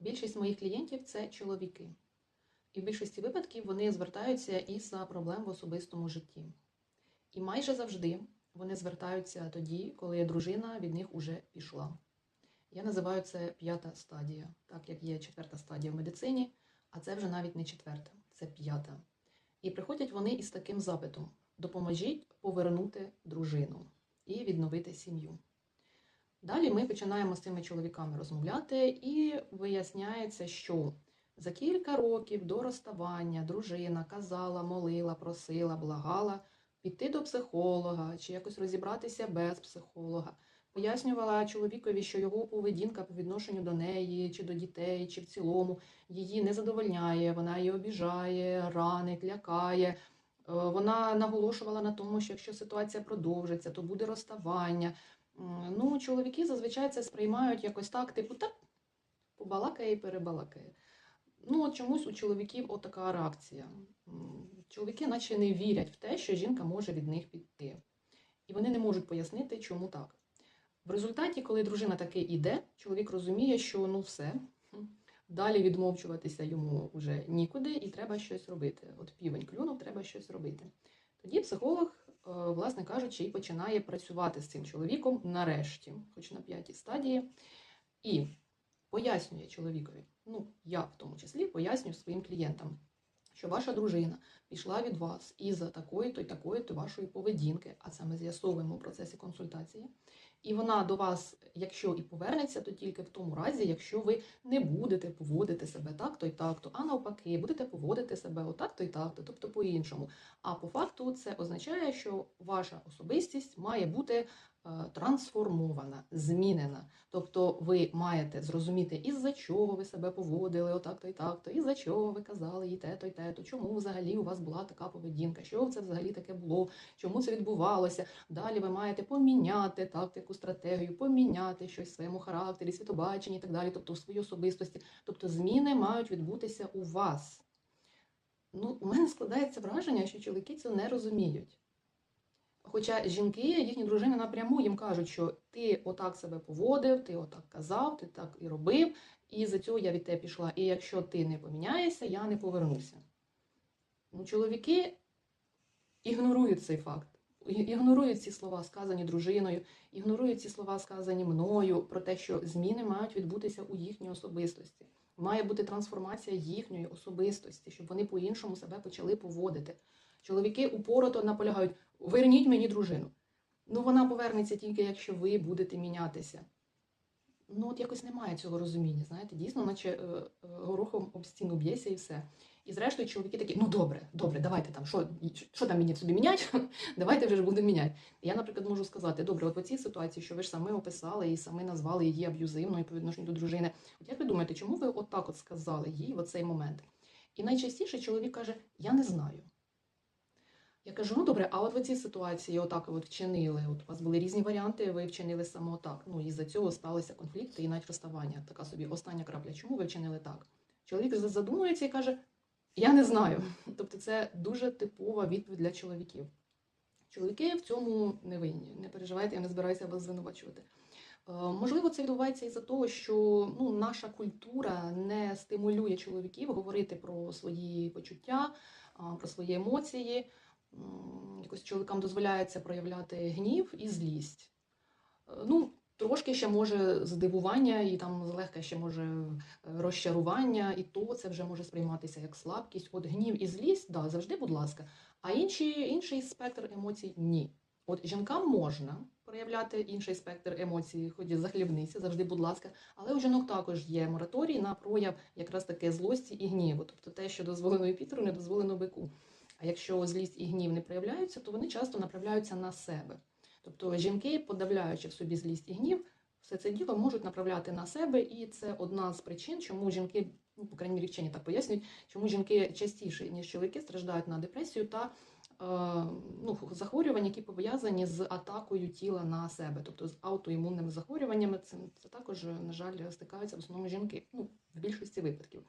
Більшість моїх клієнтів це чоловіки. І в більшості випадків вони звертаються із за проблем в особистому житті. І майже завжди вони звертаються тоді, коли дружина від них уже пішла. Я називаю це п'ята стадія, так як є четверта стадія в медицині, а це вже навіть не четверта, це п'ята. І приходять вони із таким запитом: допоможіть повернути дружину і відновити сім'ю. Далі ми починаємо з цими чоловіками розмовляти, і виясняється, що за кілька років до розставання дружина казала, молила, просила, благала піти до психолога чи якось розібратися без психолога. Пояснювала чоловікові, що його поведінка по відношенню до неї, чи до дітей, чи в цілому її не задовольняє, вона її обіжає, ранить, лякає. Е, Вона наголошувала на тому, що якщо ситуація продовжиться, то буде розставання. М, Ну, чоловіки зазвичай це сприймають якось так, типу, так, побалакає і перебалакає. Ну, от чомусь у чоловіків отака реакція. Чоловіки наче не вірять в те, що жінка може від них піти. І вони не можуть пояснити, чому так. В результаті, коли дружина таки йде, чоловік розуміє, що ну все, далі відмовчуватися йому вже нікуди, і треба щось робити. От півень клюнув, треба щось робити. Тоді психолог, е, власне кажучи, і починає працювати з цим чоловіком нарешті, хоч на п'ятій стадії, і пояснює чоловікові, ну я в тому числі пояснюю своїм клієнтам, що ваша дружина пішла від вас із-за такої-то й такої-то вашої поведінки, а це ми з'ясовуємо в процесі консультації. І вона до вас, якщо і повернеться, то тільки в тому разі, якщо ви не будете поводити себе так-то і так-то, а навпаки, будете поводити себе отак-то і так-то, тобто по-іншому. А по факту це означає, що ваша особистість має бути трансформована, змінена. Тобто ви маєте зрозуміти, із-за чого ви себе поводили, отак-то і так-то, із-за чого ви казали і те-то, і те-то, чому взагалі у вас була така поведінка, що це взагалі таке було, чому це відбувалося. Далі ви маєте поміняти тактику, стратегію, поміняти щось в своєму характері, світобаченні і так далі, тобто в своїй особистості. Тобто зміни мають відбутися у вас. Ну, у мене складається враження, що чоловіки це не розуміють. Хоча жінки, їхні дружини напряму їм кажуть, що ти отак себе поводив, ти отак казав, ти так і робив, і за цього я від тебе пішла. І якщо ти не поміняєшся, я не повернуся. Ну, чоловіки ігнорують цей факт, ігнорують ці слова, сказані дружиною, ігнорують ці слова, сказані мною, про те, що зміни мають відбутися у їхній особистості. Має бути трансформація їхньої особистості, щоб вони по-іншому себе почали поводити. Чоловіки упорото наполягають: верніть мені дружину. Ну, вона повернеться тільки, якщо ви будете мінятися. Ну, от якось немає цього розуміння, знаєте, дійсно, наче е, е, горохом об стіну б'ється і все. І зрештою чоловіки такі, ну добре, добре, давайте там, що, що там мені собі міняти? давайте вже ж будемо міняти. Я, наприклад, можу сказати, добре, от по цій ситуації, що ви ж самі описали і самі назвали її аб'юзивною по відношенню до дружини. От як ви думаєте, чому ви отак от сказали їй в оцей момент? І найчастіше чоловік каже, я не знаю. Я кажу, ну добре, а от в цій ситуації отак от вчинили. От у вас були різні варіанти, ви вчинили саме отак. Ну і за цього сталися конфлікти і навіть розставання. Така собі остання крапля. Чому ви вчинили так? Чоловік задумується і каже: Я не знаю. Тобто, це дуже типова відповідь для чоловіків. Чоловіки в цьому не винні. Не переживайте, я не збираюся вас звинувачувати. Е, Можливо, це відбувається із-за того, що ну, наша культура не стимулює чоловіків говорити про свої почуття, про свої емоції. Якось чоловікам дозволяється проявляти гнів і злість. Е, Ну, трошки ще може здивування, і там злегка ще може е, розчарування, і то це вже може сприйматися як слабкість. От гнів і злість, да, завжди, будь ласка. А інші, інший спектр емоцій ні. От жінкам можна проявляти інший спектр емоцій, хоч і захлібниця, завжди, будь ласка. Але у жінок також є мораторій на прояв якраз таки злості і гніву. Тобто те, що дозволено Юпітеру, не дозволено бику. А якщо злість і гнів не проявляються, то вони часто направляються на себе. Тобто жінки, подавляючи в собі злість і гнів, все це діло можуть направляти на себе, і це одна з причин, чому жінки, ну, по крайній мірі, вчені так пояснюють, чому жінки частіше, ніж чоловіки, страждають на депресію та е, ну, захворювання, які пов'язані з атакою тіла на себе, тобто з аутоімунними захворюваннями. Це, це також, на жаль, стикаються в основному жінки, ну, в більшості випадків.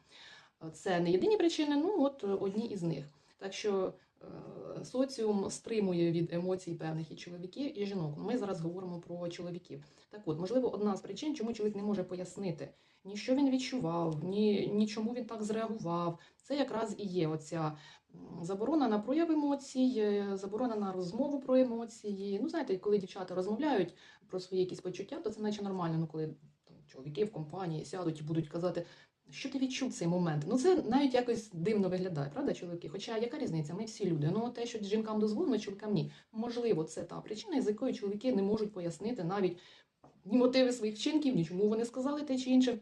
Це не єдині причини, ну от одні із них. Так що е, соціум стримує від емоцій певних і чоловіків, і жінок. Ми зараз говоримо про чоловіків. Так от, можливо, одна з причин, чому чоловік не може пояснити ні що він відчував, ні, ні чому він так зреагував. Це якраз і є оця заборона на прояв емоцій, е, заборона на розмову про емоції. Ну, знаєте, коли дівчата розмовляють про свої якісь почуття, то це наче нормально. Ну, коли там, чоловіки в компанії сядуть і будуть казати, що ти відчув цей момент? Ну це навіть якось дивно виглядає, правда, чоловіки? Хоча яка різниця? Ми всі люди. Ну те, що жінкам дозволено, чоловікам ні. Можливо, це та причина, з якої чоловіки не можуть пояснити навіть ні мотиви своїх вчинків, ні чому вони сказали те чи інше.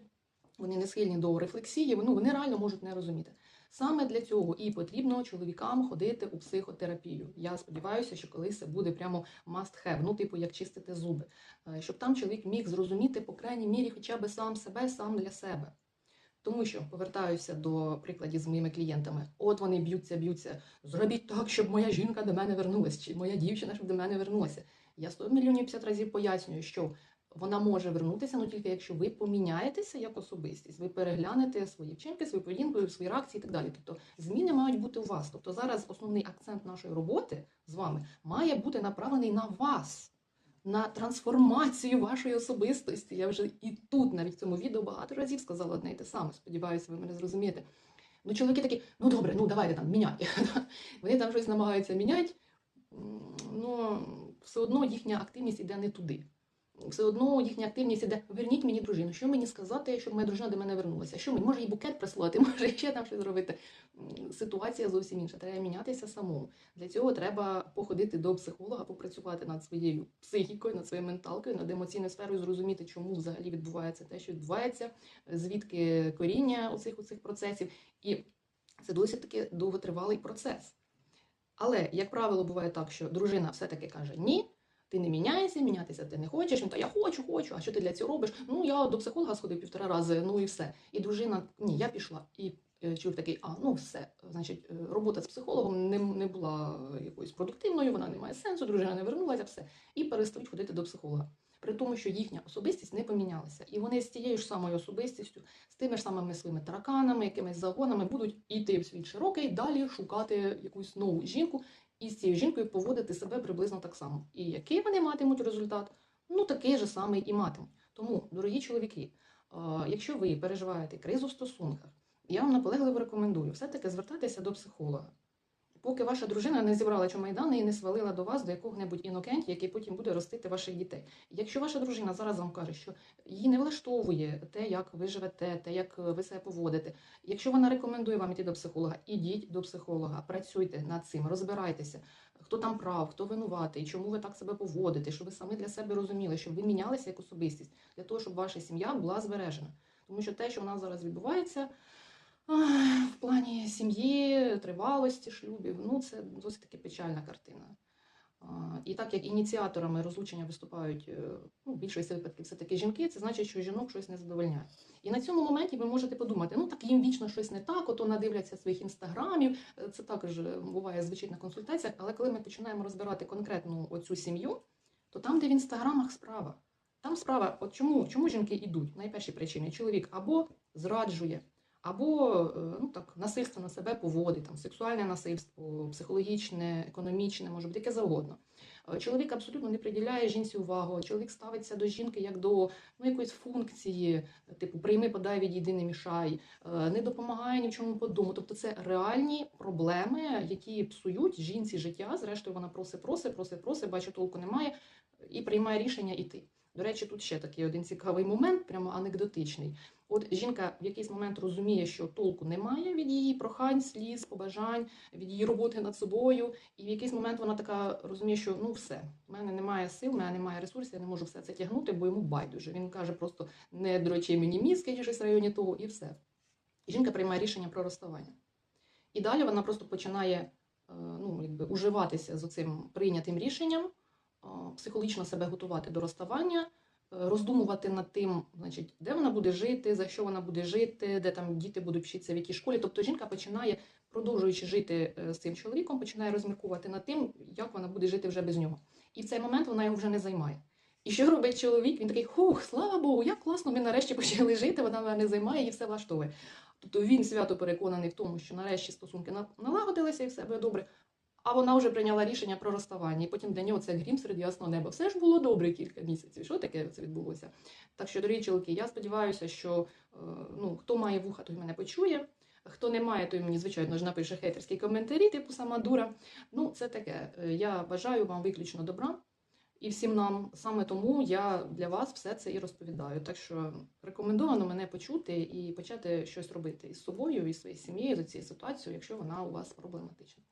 Вони не схильні до рефлексії, ну вони реально можуть не розуміти. Саме для цього і потрібно чоловікам ходити у психотерапію. Я сподіваюся, що колись це буде прямо must have, ну типу як чистити зуби, Е, щоб там чоловік міг зрозуміти по крайній мірі, хоча б сам себе, сам для себе. Тому що повертаюся до прикладів з моїми клієнтами. От вони б'ються, б'ються. Зробіть так, щоб моя жінка до мене вернулася, чи моя дівчина, щоб до мене вернулася. Я 100 мільйонів 50 разів пояснюю, що вона може вернутися, ну тільки якщо ви поміняєтеся як особистість, ви переглянете свої вчинки, свою поведінку, свої реакції і так далі. Тобто зміни мають бути у вас. Тобто зараз основний акцент нашої роботи з вами має бути направлений на вас. На трансформацію вашої особистості. Я вже і тут, навіть в цьому відео, багато разів сказала одне і те саме. Сподіваюся, ви мене зрозумієте. Ну, чоловіки такі, ну добре, ну давайте там міняти. Вони там щось намагаються міняти, але ну все одно їхня активність іде не туди. Все одно їхня активність іде, верніть мені дружину. Що мені сказати, щоб моя дружина до мене вернулася? Що мені може їй букет прислати, може ще там щось зробити. Ситуація зовсім інша. Треба мінятися самому. Для цього треба походити до психолога, попрацювати над своєю психікою, над своєю менталкою, над емоційною сферою, зрозуміти, чому взагалі відбувається те, що відбувається, звідки коріння оцих, оцих процесів. І це досить таки довготривалий процес. Але, як правило, буває так, що дружина все-таки каже ні. Ти не міняєшся, мінятися ти не хочеш. Він та я хочу, хочу. А що ти для цього робиш? Ну я до психолога сходив півтора рази, ну і все. І дружина, ні, я пішла. І е, чоловік такий, а ну все. Значить, е, робота з психологом не, не була якоюсь продуктивною, вона не має сенсу, дружина не вернулася, все. І перестають ходити до психолога. При тому, що їхня особистість не помінялася. І вони з тією ж самою особистістю, з тими ж самими своїми тараканами, якимись загонами будуть йти в світ широкий, далі шукати якусь нову жінку, і з цією жінкою поводити себе приблизно так само. І який вони матимуть результат? Ну такий же самий і матимуть. Тому, дорогі чоловіки, е, якщо ви переживаєте кризу в стосунках, я вам наполегливо рекомендую все-таки звертатися до психолога. Поки ваша дружина не зібрала чомайдани і не свалила до вас до якого-небудь інокентія, який потім буде ростити ваших дітей. Якщо ваша дружина зараз вам каже, що її не влаштовує те, як ви живете, те, як ви себе поводите, якщо вона рекомендує вам іти до психолога, ідіть до психолога, працюйте над цим, розбирайтеся, хто там прав, хто винуватий, чому ви так себе поводите, щоб ви самі для себе розуміли, щоб ви мінялися як особистість для того, щоб ваша сім'я була збережена. Тому що те, що в нас зараз відбувається. В плані сім'ї, тривалості шлюбів, ну це досить таки печальна картина. І так як ініціаторами розлучення виступають е, ну, більшості випадків все-таки жінки, це значить, що жінок щось не задовольняє. І на цьому моменті ви можете подумати, ну так їм вічно щось не так, ото надивляться своїх інстаграмів. Е, Це також е, буває звучить на консультаціях, але коли ми починаємо розбирати конкретну оцю сім'ю, то там, де в інстаграмах справа, там справа, от чому, чому жінки йдуть? Найперші причини чоловік або зраджує, або е, ну так насильство на себе поводить, там сексуальне насильство, психологічне, економічне, може бути яке завгодно. Е, Чоловік абсолютно не приділяє жінці увагу. Чоловік ставиться до жінки як до ну, якоїсь функції, типу прийми, подай, відійди, не мішай, е, не допомагає ні в чому по дому. Тобто це реальні проблеми, які псують жінці життя. Зрештою, вона просить, просить, просить, просить, бачить, толку немає і приймає рішення іти. До речі, тут ще такий один цікавий момент, прямо анекдотичний. От жінка в якийсь момент розуміє, що толку немає від її прохань, сліз, побажань, від її роботи над собою. І в якийсь момент вона така розуміє, що ну все, в мене немає сил, в мене немає ресурсів, я не можу все це тягнути, бо йому байдуже. Він каже просто не дрочи мені мізки, чи щось в районі того, і все. І жінка приймає рішення про розставання. І далі вона просто починає е, ну, якби, уживатися з цим прийнятим рішенням, психологічно себе готувати до розставання, е, роздумувати над тим, значить, де вона буде жити, за що вона буде жити, де там діти будуть вчитися в якій школі. Тобто жінка починає, продовжуючи жити е, з цим чоловіком, починає розміркувати над тим, як вона буде жити вже без нього. І в цей момент вона його вже не займає. І що робить чоловік? Він такий, хух, слава Богу, як класно, ми нарешті почали жити, вона мене займає і все влаштовує. Тобто він свято переконаний в тому, що нарешті стосунки на- налагодилися і все буде добре. А вона вже прийняла рішення про розставання, і потім для нього це грім серед ясного неба. Все ж було добре кілька місяців. Що таке це відбулося? Так що, дорогі чоловіки, я сподіваюся, що е, ну, хто має вуха, той мене почує. Хто не має, той мені, звичайно ж, напише хейтерські коментарі, типу сама дура. Ну, це таке. Е, Я бажаю вам виключно добра і всім нам. Саме тому я для вас все це і розповідаю. Так що рекомендовано мене почути і почати щось робити із собою, і своєю сім'єю за цією ситуацією, якщо вона у вас проблематична.